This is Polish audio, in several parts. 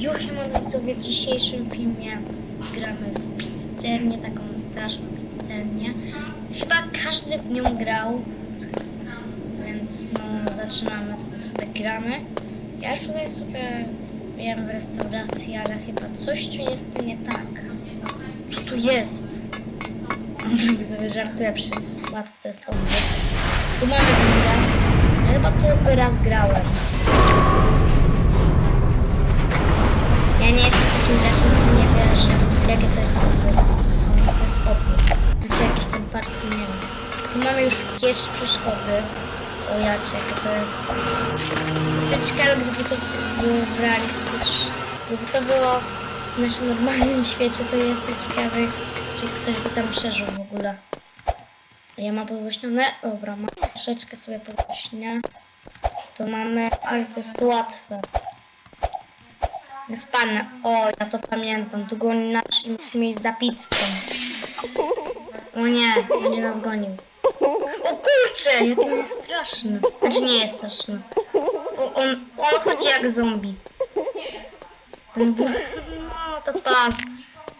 Mam widzowie w dzisiejszym filmie gramy w pizzernię, taką straszną pizzernię. Chyba każdy w nią grał, więc no zaczynamy, tutaj sobie gramy. Ja już tutaj sobie jem w restauracji, ale chyba coś tu jest nie tak. Co tu jest? Widzowie żartuję, jest łatwe, to jest łatwe. Tu mamy windę. Chyba tu raz grałem. Ja nie jestem takim graczem, który nie wierzy. Jakie to jest opór? To jest opór. Znaczy jakiś ten park, nie wiem. Tu mamy już pierwsze przeszkody. O jacie, jakie to jest... Jestem gdyby to było w realistycznym... Gdyby to było w naszym normalnym świecie, to jestem ciekawy, czy ktoś by tam przeżył w ogóle. Ja mam podgłośnione. Dobra, mam troszeczkę sobie podgłośnię. To mamy, ale to jest łatwe. Jest pan. O, ja to pamiętam. Tu goni nasz i musimy iść za pizzą. O nie, będzie nas gonił. O kurczę, jaki on jest straszny. Znaczy nie jest straszny. O, on, on chodzi jak zombie. Ten bu- No to pas.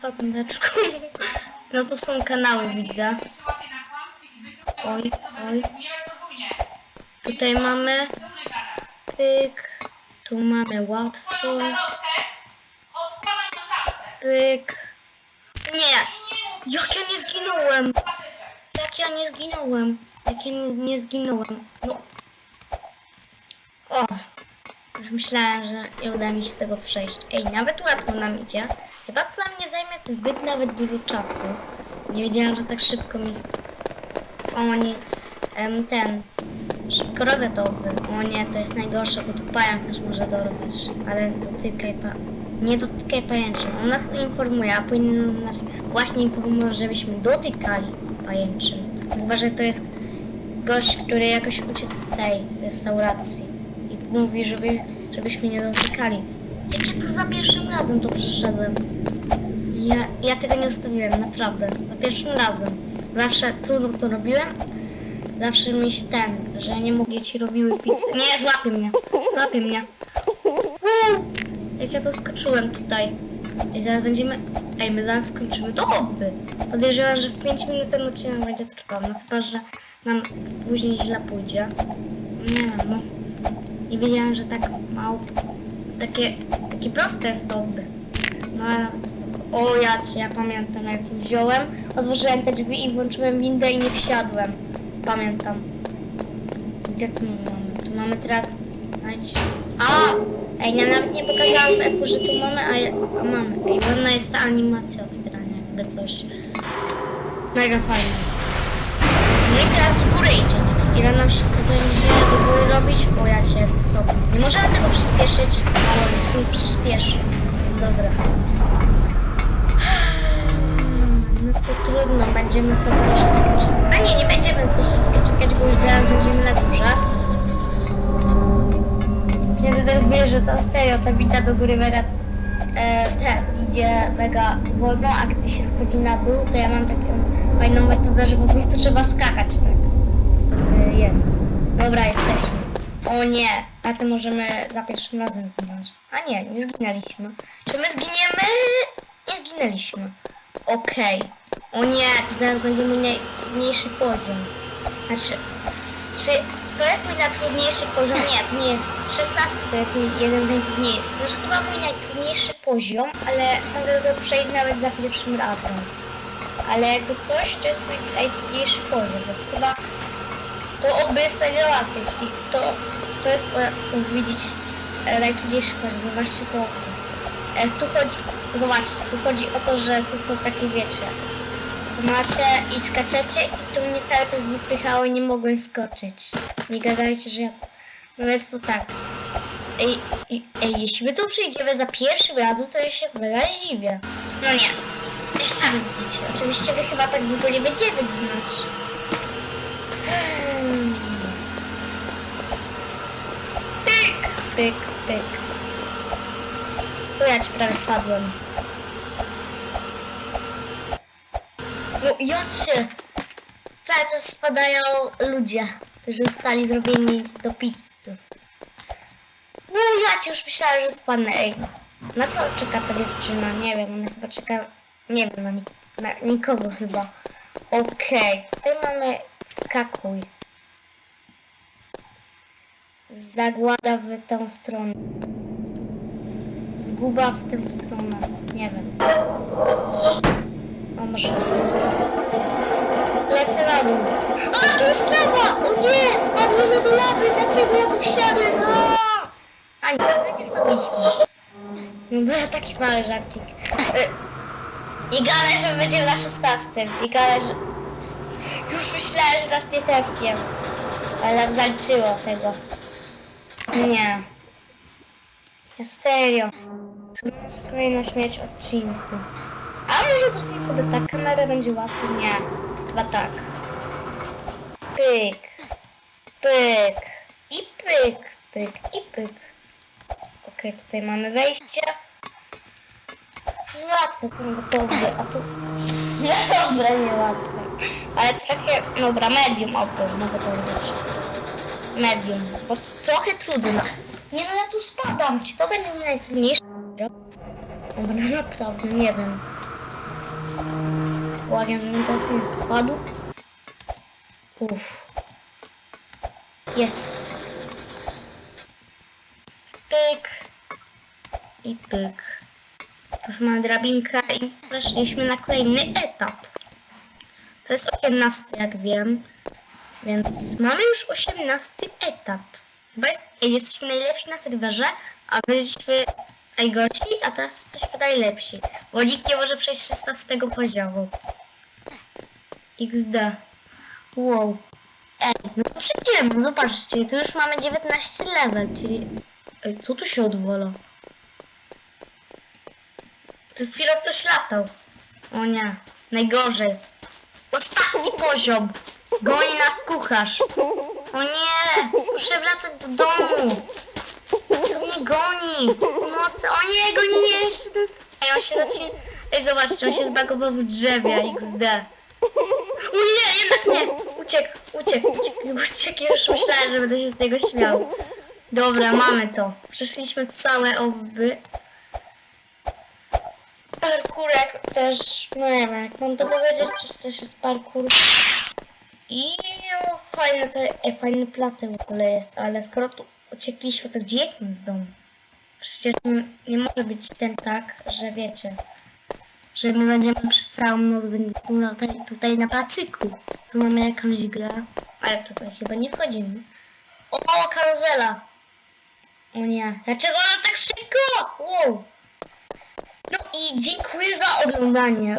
Patymeczku. No to są kanały, widzę. Oj, oj. Tutaj mamy pyk. Tu mamy łatwo. Pyk. Nie! Jak ja nie zginąłem! Jak ja nie zginąłem! Jak ja nie, nie zginąłem! No. O! Już myślałem, że nie uda mi się tego przejść. Ej, nawet łatwo nam idzie. Chyba to nam nie zajmie zbyt nawet dużo czasu. Nie wiedziałem, że tak szybko mi... O nie... Ten... Szybko robię to. O nie, to jest najgorsze, bo tu pająk też może dorwać. Ale dotykaj pa... Nie dotykaj pajęczy. On nas informuje, a powinien nas właśnie informować, żebyśmy dotykali pajęczyn. Chyba, że to jest gość, który jakoś uciec z tej restauracji i mówi, żeby, żebyśmy nie dotykali. Jak ja tu za pierwszym razem to przeszedłem. Ja, ja tego nie ustawiłem, naprawdę. Za pierwszym razem. Zawsze trudno to robiłem. Zawsze mi się ten, że nie mogli ci robiły pisy. Nie, złapie mnie. Złapie mnie. Jak ja to skoczyłem tutaj. I zaraz będziemy... Ej, my zaraz skończymy. To oby. Podejrzewam, że w 5 minut ten odcinek będzie trwał. No chyba, że nam później źle pójdzie. Nie wiem, no. Nie wiedziałem, że tak mało... Takie, takie proste jest to oby. No ale nawet. O ja cię, ja pamiętam jak tu wziąłem, otworzyłem te drzwi i włączyłem windę i nie wsiadłem. Pamiętam. Gdzie tu mamy? Tu mamy teraz... A! Ej, ja nawet nie pokazałam w eku, że tu mamy, a, ja, a mamy. Ej, ładna jest ta animacja otwierania, jakby coś. Mega fajna. No i teraz w górę idzie. Ile nam się to będzie do góry robić? O ja cię, co? Nie możemy tego przyspieszyć? O, chuj przyspieszy. Dobra. No to trudno, będziemy sobie troszeczkę czekać. A nie, nie będziemy troszeczkę czekać, bo już zaraz będziemy na górze. Mnie denerwuje, że to serio, ta winda do góry mega e, idzie mega wolno, a gdy się schodzi na dół, to ja mam taką fajną metodę, że po prostu trzeba skakać tak. Wtedy jest. Dobra, jesteśmy. O nie, a to możemy za pierwszym razem zginąć. A nie, nie zginęliśmy. Czy my zginiemy? Nie zginęliśmy. Okej. O nie, to zaraz będzie mój najtrudniejszy poziom. Znaczy, czy to jest mój najtrudniejszy poziom? Nie, to nie jest. 16 to jest mój jeden z najtrudniejszych. To jest chyba mój najtrudniejszy poziom, ale będę to przejść nawet za pierwszym razem. Ale jakby coś, to jest mój najtrudniejszy poziom, więc chyba to oby jest mega jeśli to, to jest, o, widzieć, e, najtrudniejszy poziom, zobaczcie to. E, tu chodzi, zobaczcie, tu chodzi o to, że tu są takie, wiecie, macie i skaczecie i tu mnie cały czas wypychało i nie mogłem skoczyć. Nie gadajcie, że ja to... No więc to tak. Ej, ej, ej, jeśli my tu przyjdziemy za pierwszym razem, to ja się mega. No nie. Jak sami widzicie. Oczywiście wy chyba tak długo nie będziemy ginąć. Hmm. Pyk, pyk, pyk. Tu ja ci prawie spadłem. No ja cię. Cały czas spadają ludzie, którzy zostali zrobieni do pizzy. No ja cię już myślałem, że spadnę. Ej, Na co czeka ta dziewczyna? Nie wiem, ona chyba czeka... Nie wiem, na, nik- na nikogo chyba. Okej, tutaj mamy skakuj. Zagłada w tę stronę. Zguba w tę stronę. Nie wiem. O, może... Lecę na dół. O, tu jest lawa! O nie! Spadniemy do lawy! Dlaczego ja tu wsiadłem? O! A nie, tak. No dobra, taki mały żarcik. Y, I gadaj, że będzie na 16. I gadaj, że... Już myślałem, że nas nie tepnie. Ale zaliczyło tego. Nie. Ja serio. To kolejna śmierć odcinku. A może zrobimy sobie tak, kamerę będzie łatwiej? Nie. Chyba tak. Pyk. Pyk. I pyk. Pyk. I pyk. Okej, tutaj mamy wejście. Łatwe jestem gotowy, a tu... No dobra, niełatwe. Ale trochę... Dobra, medium open, mogę powiedzieć. Medium, bo trochę trudno. Nie no, ja tu spadam, czy to będzie najtrudniejsze? Dobra, naprawdę, nie wiem. Błagam, żebym teraz nie spadł. Uff. Jest. Pyk. I pyk. Już mamy drabinkę i weszliśmy na kolejny etap. To jest 18, jak wiem. Więc mamy już 18 etap. Chyba jest, jesteśmy najlepsi na serwerze, a byliśmy najgorsi, a teraz jesteśmy najlepsi. Bo nikt nie może przejść 16 poziomu. XD. Wow. Ej, no to przejdziemy, zobaczcie, tu już mamy 19 level, czyli... Ej, co tu się odwala? Przed chwilą ktoś latał. O nie, najgorzej. Ostatni poziom. Goni nas kucharz. O nie, muszę wracać do domu. To mnie goni. Pomocy. O nie, goni mnie jeszcze ten... Ej, on się zacznie... Ej, zobaczcie, on się zbagował w drzewie, XD. O nie, jednak nie. Uciekł, uciekł, uciekł, uciekł. Już myślałem, że będę się z tego śmiał. Dobra, mamy to. Przeszliśmy całe oby. Parkurek też, no nie wiem, jak mam to powiedzieć, to też jest parkur. I no, fajne e, fajny plac w ogóle jest, ale skoro tu uciekliśmy, to gdzie jest ten z domu? Przecież nie, nie może być ten tak, że wiecie, że my będziemy przez całą noc tutaj, tutaj na placyku. Tu mamy jakąś grę, ale tutaj chyba nie wchodzimy. O, karuzela! O nie, dlaczego ona tak szybko? Wow! No i dziękuję za oglądanie.